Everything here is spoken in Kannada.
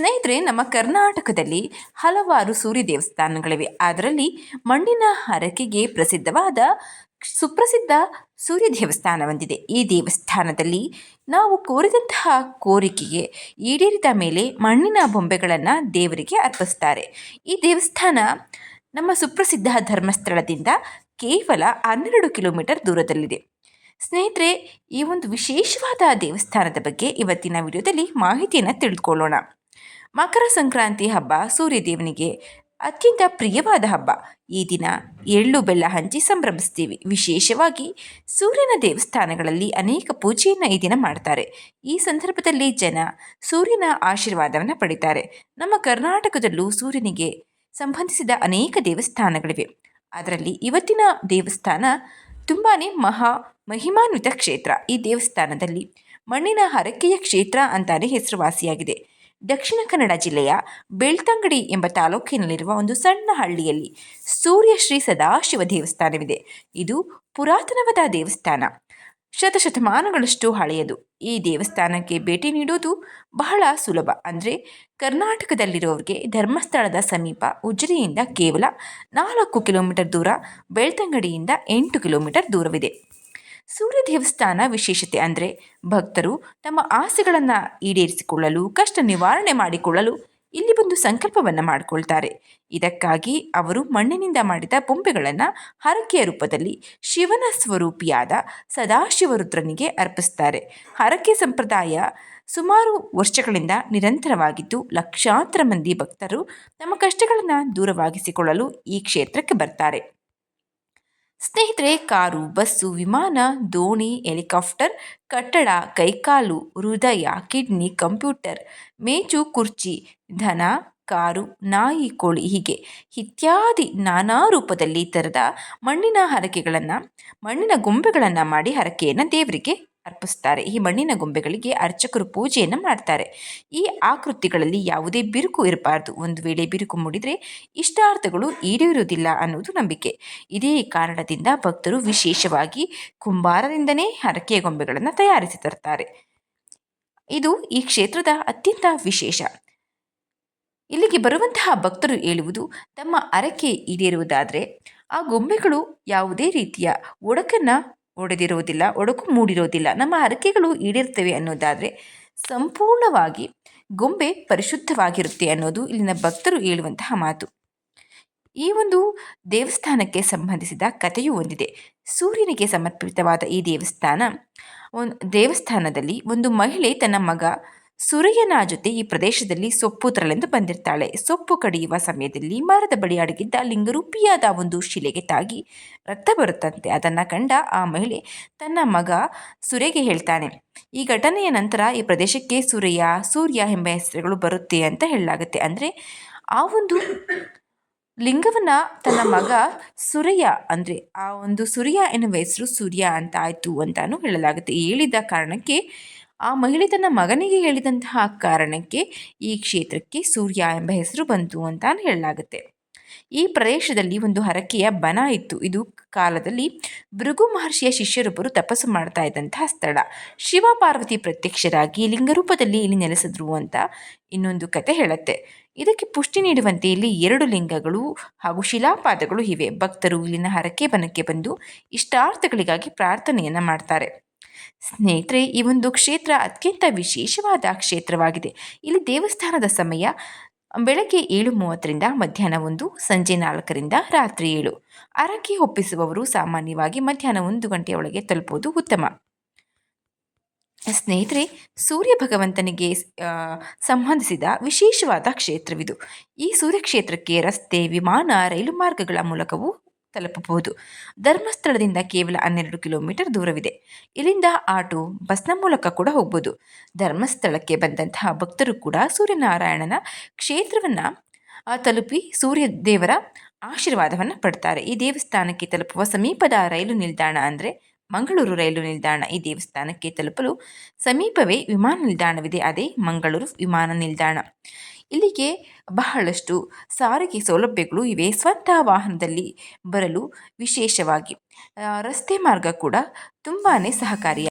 ಸ್ನೇಹಿತರೆ, ನಮ್ಮ ಕರ್ನಾಟಕದಲ್ಲಿ ಹಲವಾರು ಸೂರ್ಯ ದೇವಸ್ಥಾನಗಳಿವೆ. ಅದರಲ್ಲಿ ಮಣ್ಣಿನ ಹರಕೆಗೆ ಪ್ರಸಿದ್ಧವಾದ ಸುಪ್ರಸಿದ್ಧ ಸೂರ್ಯ ದೇವಸ್ಥಾನ ಹೊಂದಿದೆ ಈ ದೇವಸ್ಥಾನದಲ್ಲಿ ನಾವು ಕೋರಿದಂತಹ ಕೋರಿಕೆಗೆ ಈಡೇರಿದ ಮೇಲೆ ಮಣ್ಣಿನ ಬೊಂಬೆಗಳನ್ನು ದೇವರಿಗೆ ಅರ್ಪಿಸ್ತಾರೆ. ಈ ದೇವಸ್ಥಾನ ನಮ್ಮ ಸುಪ್ರಸಿದ್ಧ ಧರ್ಮಸ್ಥಳದಿಂದ ಕೇವಲ ಹನ್ನೆರಡು ಕಿಲೋಮೀಟರ್ ದೂರದಲ್ಲಿದೆ. ಸ್ನೇಹಿತರೆ, ಈ ಒಂದು ವಿಶೇಷವಾದ ದೇವಸ್ಥಾನದ ಬಗ್ಗೆ ಇವತ್ತಿನ ವಿಡಿಯೋದಲ್ಲಿ ಮಾಹಿತಿಯನ್ನು ತಿಳಿದುಕೊಳ್ಳೋಣ. ಮಕರ ಸಂಕ್ರಾಂತಿ ಹಬ್ಬ ಸೂರ್ಯದೇವನಿಗೆ ಅತ್ಯಂತ ಪ್ರಿಯವಾದ ಹಬ್ಬ. ಈ ದಿನ ಎಳ್ಳು ಬೆಲ್ಲ ಹಂಚಿ ಸಂಭ್ರಮಿಸ್ತೀವಿ ವಿಶೇಷವಾಗಿ ಸೂರ್ಯನ ದೇವಸ್ಥಾನಗಳಲ್ಲಿ ಅನೇಕ ಪೂಜೆಯನ್ನು ಈ ದಿನ ಮಾಡ್ತಾರೆ. ಈ ಸಂದರ್ಭದಲ್ಲಿ ಜನ ಸೂರ್ಯನ ಆಶೀರ್ವಾದವನ್ನು ಪಡಿತಾರೆ. ನಮ್ಮ ಕರ್ನಾಟಕದಲ್ಲೂ ಸೂರ್ಯನಿಗೆ ಸಂಬಂಧಿಸಿದ ಅನೇಕ ದೇವಸ್ಥಾನಗಳಿವೆ. ಅದರಲ್ಲಿ ಇವತ್ತಿನ ದೇವಸ್ಥಾನ ತುಂಬಾ ಮಹಾ ಮಹಿಮಾನ್ವಿತ ಕ್ಷೇತ್ರ. ಈ ದೇವಸ್ಥಾನದಲ್ಲಿ ಮಣ್ಣಿನ ಹರಕೆಯ ಕ್ಷೇತ್ರ ಅಂತಾನೆ ಹೆಸರುವಾಸಿಯಾಗಿದೆ. ದಕ್ಷಿಣ ಕನ್ನಡ ಜಿಲ್ಲೆಯ ಬೆಳ್ತಂಗಡಿ ಎಂಬ ತಾಲೂಕಿನಲ್ಲಿರುವ ಒಂದು ಸಣ್ಣ ಹಳ್ಳಿಯಲ್ಲಿ ಸೂರ್ಯ ಶ್ರೀ ಸದಾಶಿವ ದೇವಸ್ಥಾನವಿದೆ. ಇದು ಪುರಾತನವಾದ ದೇವಸ್ಥಾನ. ಶತಶತಮಾನಗಳಷ್ಟು ಹಳೆಯದು. ಈ ದೇವಸ್ಥಾನಕ್ಕೆ ಭೇಟಿ ನೀಡೋದು ಬಹಳ ಸುಲಭ. ಅಂದರೆ ಕರ್ನಾಟಕದಲ್ಲಿರೋರಿಗೆ ಧರ್ಮಸ್ಥಳದ ಸಮೀಪ ಉಜಿರೆಯಿಂದ ಕೇವಲ ನಾಲ್ಕು ಕಿಲೋಮೀಟರ್ ದೂರ ಬೆಳ್ತಂಗಡಿಯಿಂದ ಎಂಟು ಕಿಲೋಮೀಟರ್ ದೂರವಿದೆ. ಸೂರ್ಯ ದೇವಸ್ಥಾನ ವಿಶೇಷತೆ ಅಂದರೆ ಭಕ್ತರು ತಮ್ಮ ಆಸೆಗಳನ್ನು ಈಡೇರಿಸಿಕೊಳ್ಳಲು, ಕಷ್ಟ ನಿವಾರಣೆ ಮಾಡಿಕೊಳ್ಳಲು ಇಲ್ಲಿ ಬಂದು ಸಂಕಲ್ಪವನ್ನು ಮಾಡಿಕೊಳ್ತಾರೆ. ಇದಕ್ಕಾಗಿ ಅವರು ಮಣ್ಣಿನಿಂದ ಮಾಡಿದ ಬೊಂಬೆಗಳನ್ನು ಹರಕೆಯ ರೂಪದಲ್ಲಿ ಶಿವನ ಸ್ವರೂಪಿಯಾದ ಸದಾಶಿವರುದ್ರನಿಗೆ ಅರ್ಪಿಸ್ತಾರೆ. ಹರಕೆ ಸಂಪ್ರದಾಯ ಸುಮಾರು ವರ್ಷಗಳಿಂದ ನಿರಂತರವಾಗಿದ್ದು, ಲಕ್ಷಾಂತರ ಮಂದಿ ಭಕ್ತರು ತಮ್ಮ ಕಷ್ಟಗಳನ್ನು ದೂರವಾಗಿಸಿಕೊಳ್ಳಲು ಈ ಕ್ಷೇತ್ರಕ್ಕೆ ಬರ್ತಾರೆ. ಸ್ನೇಹಿತರೆ, ಕಾರು, ಬಸ್ಸು, ವಿಮಾನ, ದೋಣಿ, ಹೆಲಿಕಾಪ್ಟರ್, ಕಟ್ಟಡ, ಕೈಕಾಲು, ಹೃದಯ, ಕಿಡ್ನಿ, ಕಂಪ್ಯೂಟರ್, ಮೇಜು, ಕುರ್ಚಿ ದನ ಕಾರು, ನಾಯಿ, ಕೋಳಿ ಹೀಗೆ ಇತ್ಯಾದಿ ನಾನಾ ರೂಪದಲ್ಲಿ ತರದ ಮಣ್ಣಿನ ಹರಕೆಗಳನ್ನು, ಮಣ್ಣಿನ ಗೊಂಬೆಗಳನ್ನು ಮಾಡಿ ಹರಕೆಯನ್ನು ದೇವರಿಗೆ ಅರ್ಪಿಸ್ತಾರೆ. ಈ ಮಣ್ಣಿನ ಗೊಂಬೆಗಳಿಗೆ ಅರ್ಚಕರು ಪೂಜೆಯನ್ನು ಮಾಡ್ತಾರೆ. ಈ ಆಕೃತಿಗಳಲ್ಲಿ ಯಾವುದೇ ಬಿರುಕು ಇರಬಾರ್ದು. ಒಂದು ವೇಳೆ ಬಿರುಕು ಮೂಡಿದರೆ ಇಷ್ಟಾರ್ಥಗಳು ಈಡೇರುವುದಿಲ್ಲ ಅನ್ನೋದು ನಂಬಿಕೆ. ಇದೇ ಕಾರಣದಿಂದ ಭಕ್ತರು ವಿಶೇಷವಾಗಿ ಕುಂಬಾರದಿಂದನೇ ಹರಕೆಯ ಗೊಂಬೆಗಳನ್ನು ತಯಾರಿಸಿ ತರ್ತಾರೆ. ಇದು ಈ ಕ್ಷೇತ್ರದ ಅತ್ಯಂತ ವಿಶೇಷ. ಇಲ್ಲಿಗೆ ಬರುವಂತಹ ಭಕ್ತರು ಹೇಳುವುದು, ತಮ್ಮ ಅರಕೆ ಈಡೇರುವುದಾದರೆ ಆ ಗೊಂಬೆಗಳು ಯಾವುದೇ ರೀತಿಯ ಒಡಕನ್ನು ಒಡೆದಿರುವುದಿಲ್ಲ, ಒಡಕು ಮೂಡಿರೋದಿಲ್ಲ ನಮ್ಮ ಹರಕೆಗಳು ಈಡಿರ್ತವೆ ಅನ್ನೋದಾದರೆ ಸಂಪೂರ್ಣವಾಗಿ ಗೊಂಬೆ ಪರಿಶುದ್ಧವಾಗಿರುತ್ತೆ ಅನ್ನೋದು ಇಲ್ಲಿನ ಭಕ್ತರು ಹೇಳುವಂತಹ ಮಾತು. ಈ ಒಂದು ದೇವಸ್ಥಾನಕ್ಕೆ ಸಂಬಂಧಿಸಿದ ಕಥೆಯೂ ಒಂದಿದೆ. ಸೂರ್ಯನಿಗೆ ಸಮರ್ಪಿತವಾದ ಈ ದೇವಸ್ಥಾನ, ಒಂದು ದೇವಸ್ಥಾನದಲ್ಲಿ ಒಂದು ಮಹಿಳೆ ತನ್ನ ಮಗ ಸುರಯ್ಯನ ಜೊತೆ ಈ ಪ್ರದೇಶದಲ್ಲಿ ಸೊಪ್ಪು ತರಲೆಂದು ಬಂದಿರ್ತಾಳೆ. ಸೊಪ್ಪು ಕಡಿಯುವ ಸಮಯದಲ್ಲಿ ಮರದ ಬಳಿ ಅಡಗಿದ್ದ ಲಿಂಗರೂಪಿಯಾದ ಒಂದು ಶಿಲೆಗೆ ತಾಗಿ ರಕ್ತ ಬರುತ್ತಂತೆ. ಅದನ್ನು ಕಂಡ ಆ ಮಹಿಳೆ ತನ್ನ ಮಗ ಸುರೆಗೆ ಹೇಳ್ತಾನೆ, ಈ ಘಟನೆಯ ನಂತರ ಈ ಪ್ರದೇಶಕ್ಕೆ ಸುರಯ್ಯ ಸೂರ್ಯ ಎಂಬ ಹೆಸರುಗಳು ಬರುತ್ತೆ ಅಂತ ಹೇಳಲಾಗುತ್ತೆ. ಅಂದರೆ ಆ ಒಂದು ಲಿಂಗವನ್ನ ತನ್ನ ಮಗ ಸುರಯ್ಯ ಅಂದರೆ ಆ ಒಂದು ಸೂರ್ಯ ಎನ್ನುವ ಹೆಸರು ಸೂರ್ಯ ಅಂತ ಆಯಿತು ಅಂತಾನು ಹೇಳಲಾಗುತ್ತೆ. ಹೇಳಿದ ಕಾರಣಕ್ಕೆ ಆ ಮಹಿಳೆ ತನ್ನ ಮಗನಿಗೆ ಹೇಳಿದಂತಹ ಕಾರಣಕ್ಕೆ ಈ ಕ್ಷೇತ್ರಕ್ಕೆ ಸೂರ್ಯ ಎಂಬ ಹೆಸರು ಬಂತು ಅಂತ ಹೇಳಲಾಗುತ್ತೆ. ಈ ಪ್ರದೇಶದಲ್ಲಿ ಒಂದು ಹರಕೆಯ ಬನ ಇತ್ತು. ಇದು ಕಾಲದಲ್ಲಿ ಭೃಗು ಮಹರ್ಷಿಯ ಶಿಷ್ಯರೊಬ್ಬರು ತಪಸ್ಸು ಮಾಡ್ತಾ ಇದ್ದಂತಹ ಸ್ಥಳ. ಶಿವ ಪಾರ್ವತಿ ಪ್ರತ್ಯಕ್ಷರಾಗಿ ಲಿಂಗರೂಪದಲ್ಲಿ ಇಲ್ಲಿ ನೆಲೆಸಿದ್ರು ಅಂತ ಇನ್ನೊಂದು ಕತೆ ಹೇಳುತ್ತೆ. ಇದಕ್ಕೆ ಪುಷ್ಟಿ ನೀಡುವಂತೆ ಇಲ್ಲಿ ಎರಡು ಲಿಂಗಗಳು ಹಾಗೂ ಶಿಲಾಪಾದಗಳು ಇವೆ. ಭಕ್ತರು ಇಲ್ಲಿನ ಹರಕೆ ಬನಕ್ಕೆ ಬಂದು ಇಷ್ಟಾರ್ಥಗಳಿಗಾಗಿ ಪ್ರಾರ್ಥನೆಯನ್ನು ಮಾಡ್ತಾರೆ. ಸ್ನೇಹಿತರೆ, ಈ ಒಂದು ಕ್ಷೇತ್ರ ಅತ್ಯಂತ ವಿಶೇಷವಾದ ಕ್ಷೇತ್ರವಾಗಿದೆ. ಇಲ್ಲಿ ದೇವಸ್ಥಾನದ ಸಮಯ ಬೆಳಗ್ಗೆ ಏಳು ಮೂವತ್ತರಿಂದ ಮಧ್ಯಾಹ್ನ ಒಂದು, ಸಂಜೆ ನಾಲ್ಕರಿಂದ ರಾತ್ರಿ ಏಳು. ಅರಕೆ ಒಪ್ಪಿಸುವವರು ಸಾಮಾನ್ಯವಾಗಿ ಮಧ್ಯಾಹ್ನ ಒಂದು ಗಂಟೆಯೊಳಗೆ ತಲುಪುವುದು ಉತ್ತಮ. ಸ್ನೇಹಿತರೆ, ಸೂರ್ಯ ಭಗವಂತನಿಗೆ ಸಂಬಂಧಿಸಿದ ವಿಶೇಷವಾದ ಕ್ಷೇತ್ರವಿದು. ಈ ಸೂರ್ಯ ಕ್ಷೇತ್ರಕ್ಕೆ ರಸ್ತೆ, ವಿಮಾನ, ರೈಲು ಮಾರ್ಗಗಳ ಮೂಲಕವೂ ತಲುಪಬಹುದು. ಧರ್ಮಸ್ಥಳದಿಂದ ಕೇವಲ ಹನ್ನೆರಡು ಕಿಲೋಮೀಟರ್ ದೂರವಿದೆ. ಇಲ್ಲಿಂದ ಆಟೋ, ಬಸ್ನ ಮೂಲಕ ಕೂಡ ಹೋಗ್ಬೋದು. ಧರ್ಮಸ್ಥಳಕ್ಕೆ ಬಂದಂತಹ ಭಕ್ತರು ಕೂಡ ಸೂರ್ಯನಾರಾಯಣನ ಕ್ಷೇತ್ರವನ್ನು ತಲುಪಿ ಸೂರ್ಯ ದೇವರ ಆಶೀರ್ವಾದವನ್ನು ಪಡ್ತಾರೆ. ಈ ದೇವಸ್ಥಾನಕ್ಕೆ ತಲುಪುವ ಸಮೀಪದ ರೈಲು ನಿಲ್ದಾಣ ಅಂದರೆ ಮಂಗಳೂರು ರೈಲು ನಿಲ್ದಾಣ ಈ ದೇವಸ್ಥಾನಕ್ಕೆ ತಲುಪಲು ಸಮೀಪವೇ ವಿಮಾನ ನಿಲ್ದಾಣವಿದೆ. ಅದೇ ಮಂಗಳೂರು ವಿಮಾನ ನಿಲ್ದಾಣ. ಇಲ್ಲಿಗೆ ಬಹಳಷ್ಟು ಸಾರಿಗೆ ಸೌಲಭ್ಯಗಳು ಇವೆ. ಸ್ವಂತ ವಾಹನದಲ್ಲಿ ಬರಲು ವಿಶೇಷವಾಗಿ ರಸ್ತೆ ಮಾರ್ಗ ಕೂಡ ತುಂಬಾ ಸಹಕಾರಿಯಾಗಿದೆ.